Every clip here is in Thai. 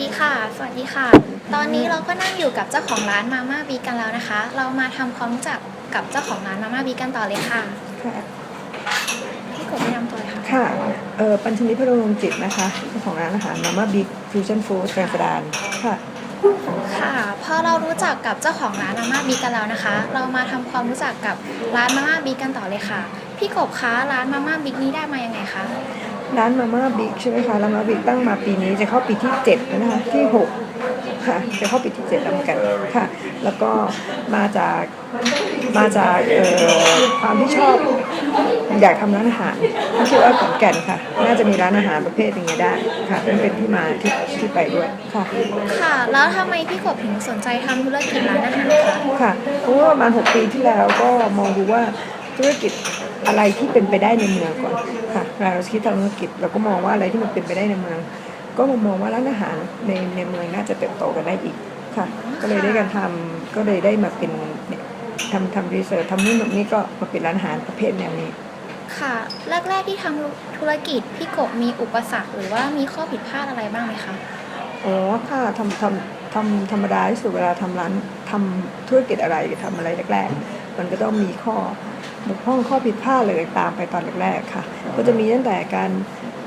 ดีค่ะ สวัสดีค่ะ ตอนนี้เราก็นั่งอยู่กับเจ้าของร้านมาม่าบีกันแล้วนะคะ เรามาทำความรู้จักกับเจ้าของร้านมาม่าบีกันต่อเลยค่ะค่ะพี่กบแนะนำตัวค่ะ ค่ะเออปัญชนิพรมจิตนะคะเจ้าของร้านอาหารมาม่าบิ๊กฟิวชั่นฟู้ดแกรนด์ดานค่ะ ค่ะ พอเรารู้จักกับเจ้าของร้านมาม่าบีกันแล้วนะคะ เรามาทำความรู้จักกับร้านมาม่าบีกันต่อเลยค่ะ พี่กบคะร้านมาม่าบีนี้ได้มายังไงคะ ร้านมาม่าบิ๊กใช่ไหมคะร้านมาม่าบิ๊กตั้งมาปีนี้จะเข้าปีที่7แล้วนะคะที่ 6 ค่ะ จะเข้าปีที่7แล้วเหมือนกันค่ะ แล้วก็มาจากมาจากเอ่อความที่ชอบอยากทำร้านอาหารคิดว่าขอนแก่นค่ะ น่าจะมีร้านอาหารประเภทอย่างนี้ได้ค่ะนั่นเป็นที่มาที่ที่ไปด้วยค่ะ ค่ะ แล้วทำไมพี่กบถึงสนใจทำธุรกิจร้านอาหารคะ ค่ะเพราะว่าประมาณ 6 ปีที่แล้วก็มองดูว่าธุรกิจ อะไรที่เป็นไปได้ในเมืองก่อนค่ะเวลาเราคิดทำธุรกิจเราก็มองว่าอะไรที่มันเป็นไปได้ในเมือง ก็มามองว่าร้านอาหารในในเมืองน่าจะเติบโตกันได้อีกค่ะ ก็เลยได้การทำก็เลยได้มาเป็นเนี่ยทำทำรีเสิร์ชทำนู่นทำนี่ก็มาเป็นร้านอาหารประเภทแนวนี้ ค่ะแรกๆที่ทำธุรกิจพี่กบมีอุปสรรคหรือว่ามีข้อผิดพลาดอะไรบ้างไหมคะอ๋อค่ะทำทำทำธรรมดาที่สุดเวลาทำร้านทำธุรกิจอะไรทำอะไรแรกๆ มันก็ต้องมีข้อ บกพร่องข้อผิดพลาดอะไรต่างๆไปตอนแรกๆค่ะ ก็จะมีตั้งแต่การ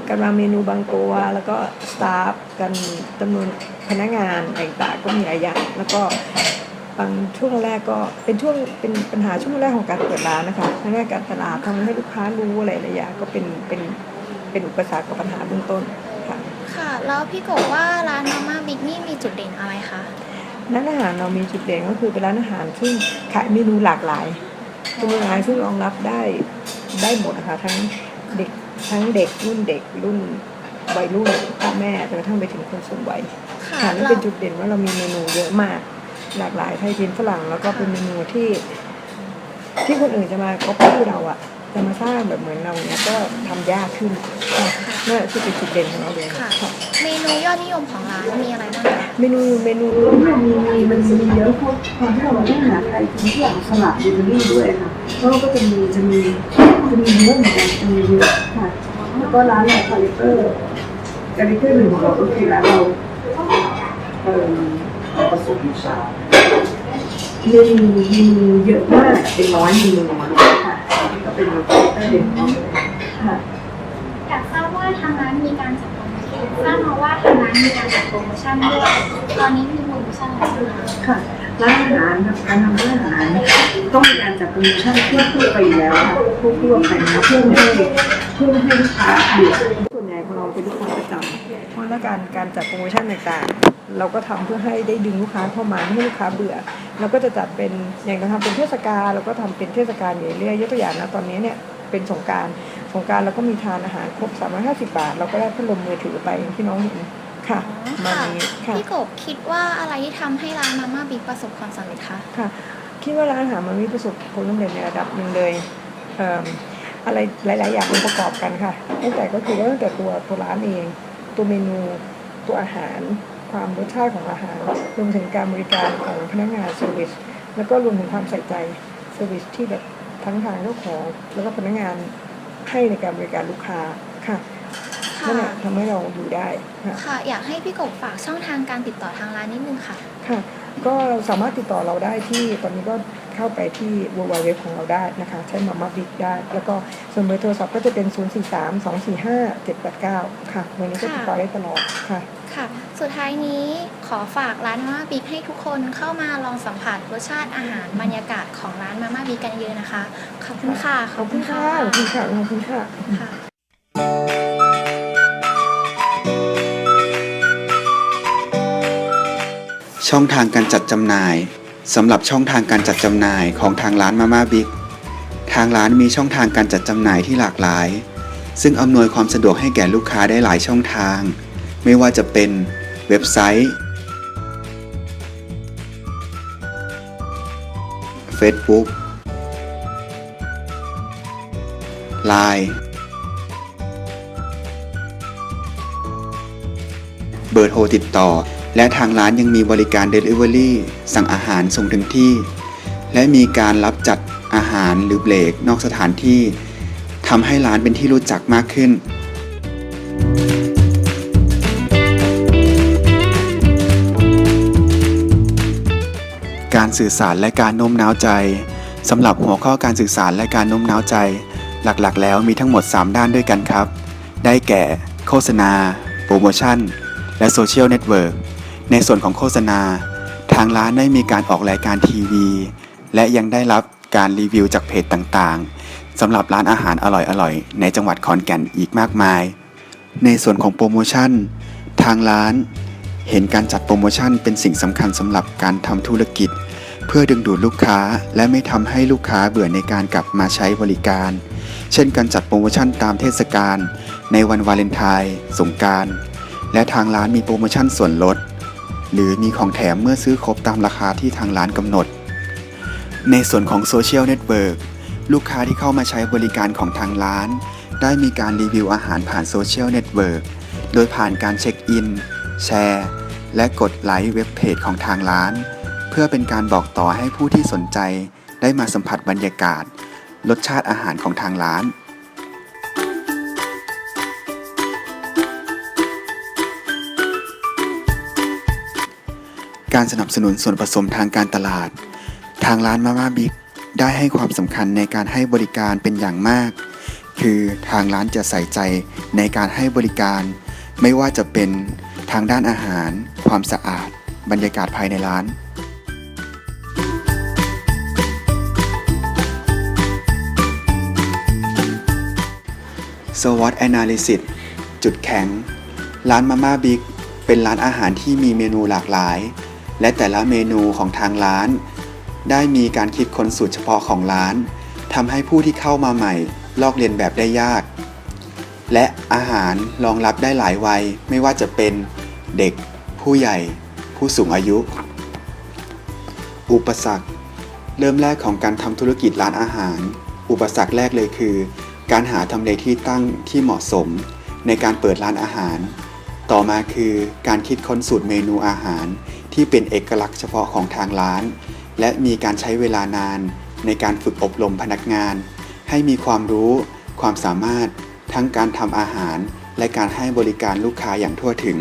การวางเมนูบางตัวแล้วก็สตาฟกันจำนวนพนักงานอะไรต่างๆก็มีหลายอย่างแล้วก็บางช่วงแรกก็เป็นช่วงเป็นปัญหาช่วงแรกของการเปิดร้านนะคะทั้งแรกการตลาดทำให้ลูกค้ารู้อะไรหลายอย่างก็เป็นเป็นเป็นอุปสรรคกับปัญหาเบื้องต้นค่ะค่ะ แล้วพี่กบว่าร้านมาม่าบิ๊กนี่มีจุดเด่นอะไรคะร้านอาหารเรามีจุดเด่นก็คือเป็นร้านอาหารซึ่งขายเมนูหลากหลาย เป็นเมนูอาหารซึ่งรองรับได้ได้หมดนะคะทั้งเด็กทั้งเด็กรุ่นเด็กรุ่นวัยรุ่นพ่อแม่จนกระทั่งไปถึงคนสูงวัยค่ะค่ะนี่เราเป็นจุดเด่นว่าเรามีเมนูเยอะมาก หลากหลายไทยจีนฝรั่งแล้วก็เป็นเมนูที่ ที่คนอื่นจะมาก๊อปปี้เราอะ จะมาสร้างแบบเหมือนเราเนี้ยก็ทำยากขึ้นค่ะนั่นคือเป็นจุดเด่นของเราเลยค่ะ ค่ะ เมนูยอดนิยมของร้านมีอะไรบ้างคะเมนูเมนู มีมีมันมีเยอะเพราะความที่เราเล่นอาหารไทยทุกอย่างสลับเบเกอรี่ด้วยค่ะแล้วก็จะมีจะมีจะมีเยอะเหมือนกันจะมีเยอะค่ะ แล้วก็ร้านเราคาลิเตอร์คาลิเตอร์หนึ่งของเราก็คือร้านเราเอ่อประสบวิชาเมนูเมนูเยอะมากเป็นร้อยเมนูค่ะ ก็เป็นคาลิเตอร์เด่เราค่ะอยากทราบว่าทางร้านมีการจัดโปรโมชั่นทราบมาว่าทางร้านมีการจัดโปรโมชั่นด้วยตอนนี้มีโปรโมชั่นอะไรบ้างคะค่ะร้านอาหารการทำร้านอาหารต้องมีการจัดโปรโมชั่นเพื่อเพื่อไปอยู่แล้วค่ะเพื่อเพื่อไปนะเพื่อให้เพื่อให้ลูกค้าเบื่ส่วนใหญ่ของเราเป็นลูกค้าประจำ ราะแล้วการการจัดโปรโมชั่นต่างๆ เราก็ทำเพื่อให้ได้ดึงลูกค้าเข้ามาไม่ให้ลูกค้าเบื่อ เราก็จะจัดเป็นอย่างเราทำเป็นเทศกาลเราก็ทำเป็นเทศกาลอยู่เรื่อยๆยกตัวอย่างนะตอนนี้เนี่ยเป็นสงกรารสงกรารเราก็มีทานอาหารครบ 350 บาท เราก็ได้พัดลมมือถือไปอย่างที่น้องเห็นค่ะมาค่ะนี้ค่ะพี่กบคิดว่าอะไรที่ทำให้ร้านมาม่าบิ๊กประสบความสำเร็จคะค่ะ คิดว่าร้านอาหารมันมีประสบผลสำเร็จในระดับหนึ่งเลยเอิ่มอะไรหลาย ๆ อย่างมันประกอบกันค่ะตั้งแต่ก็คือว่าตั้งแต่ตัวตัวร้านเอง ตัวเมนู ตัวอาหาร ความรสชาติของอาหาร รวมถึงการบริการของพนักงานเซอร์วิสแล้วก็รวมถึงความใส่ใจเซอร์วิสที่แบบทั้งทางเจ้าของ แล้วก็พนักงานให้ในการบริการลูกค้าค่ะนั่นแหละทำให้เราอยู่ได้ค่ะค่ะอยากให้พี่กบฝากช่องทางการติดต่อทางร้านนิดนึงค่ะ ค่ะ ก็เราสามารถติดต่อเราได้ที่ตอนนี้ก็ เข้าไปที่ www ของเราได้นะคะ ใช้มาม่าบิ๊กได้ แล้วก็ส่วนเบอร์โทรศัพท์ก็จะเป็น 0 4 3 2 4 5 7 8 9 ค่ะวันนี้ก็ติดต่อได้ตลอดค่ะค่ะ สุดท้ายนี้ขอฝากร้านมาม่าบิ๊กให้ทุกคนเข้ามาลองสัมผัสรสชาติอาหารบรรยากาศของร้านมาม่าบิ๊กกันเยอะนะคะ ขอบคุณค่ะ ขอบคุณค่ะ ขอบคุณค่ะ ขอบคุณค่ะค่ะช่องทางการจัดจำหน่าย สำหรับช่องทางการจัดจำหน่ายของทางร้านมาม่าบิ๊กทางร้านมีช่องทางการจัดจำหน่ายที่หลากหลาย ซึ่งอำนวยความสะดวกให้แก่ลูกค้าได้หลายช่องทาง ไม่ว่าจะเป็นเว็บไซต์ Facebook Line เบอร์โทรติดต่อ และทางร้านยังมีบริการ Delivery สั่งอาหารส่งถึงที่ และมีการรับจัดอาหารหรือเบรกนอกสถานที่ทำให้ร้านเป็นที่รู้จักมากขึ้น การสื่อสารและการโน้มน้าวใจสำหรับหัวข้อการสื่อสารและการโน้มน้าวใจ หลักๆ แล้วมีทั้งหมด 3 ด้านด้วยกันครับ ได้แก่ โฆษณา โปรโมชั่น และโซเชียลเน็ตเวิร์ก ในส่วนของโฆษณา ทางร้านได้มีการออกรายการทีวี และยังได้รับการรีวิวจากเพจต่างๆสำหรับร้านอาหารอร่อยๆ ในจังหวัดขอนแก่นอีกมากมาย ในส่วนของโปรโมชั่น ทางร้านเห็นการจัดโปรโมชั่นเป็นสิ่งสำคัญสำหรับการทำธุรกิจ เพื่อดึงดูดลูกค้าและไม่ทำให้ลูกค้าเบื่อในการกลับมาใช้บริการ เช่นการจัดโปรโมชั่นตามเทศกาลในวันวาเลนไทน์สงการและทางร้านมีโปรโมชั่นส่วนลด หรือมีของแถมเมื่อซื้อครบตามราคาที่ทางร้านกำหนด ในส่วนของโซเชียลเน็ตเวิร์กลูกค้าที่เข้ามาใช้บริการของทางร้าน ได้มีการรีวิวอาหารผ่านโซเชียลเน็ตเวิร์กโดยผ่านการเช็คอิน แชร์ และกดไลค์เว็บเพจของทางร้าน เพื่อเป็นการบอกต่อให้ผู้ที่สนใจ ได้มาสัมผัสบรรยากาศ รสชาติอาหารของทางร้าน การสนับสนุนส่วนผสมทางการตลาด ทางร้านมาม่าบิ๊กได้ให้ความสำคัญในการให้บริการเป็นอย่างมาก คือทางร้านจะใส่ใจในการให้บริการ ไม่ว่าจะเป็นทางด้านอาหาร ความสะอาด บรรยากาศภายในร้าน SWOT Analysis จุดแข็ง ร้านมาม่าบิ๊กเป็นร้านอาหารที่มีเมนูหลากหลาย และแต่ละเมนูของทางร้าน ได้มีการคิดค้นสูตรเฉพาะของร้านทำให้ผู้ที่เข้ามาใหม่ ลอกเลียนแบบได้ยาก และอาหารรองรับได้หลายวัยไม่ว่าจะเป็นเด็ก ผู้ใหญ่ ผู้สูงอายุ อุปสรรค เริ่มแรกของการทำธุรกิจร้านอาหาร อุปสรรคแรกเลยคือ การหาทำเลที่ตั้งที่เหมาะสม ในการเปิดร้านอาหาร ต่อมาคือการคิดค้นสูตรเมนูอาหาร ที่เป็นเอกลักษณ์เฉพาะของทางร้าน และมีการใช้เวลานานในการฝึกอบรมพนักงาน ให้มีความรู้ ความสามารถ ทั้งการทำอาหาร และการให้บริการลูกค้าอย่างทั่วถึง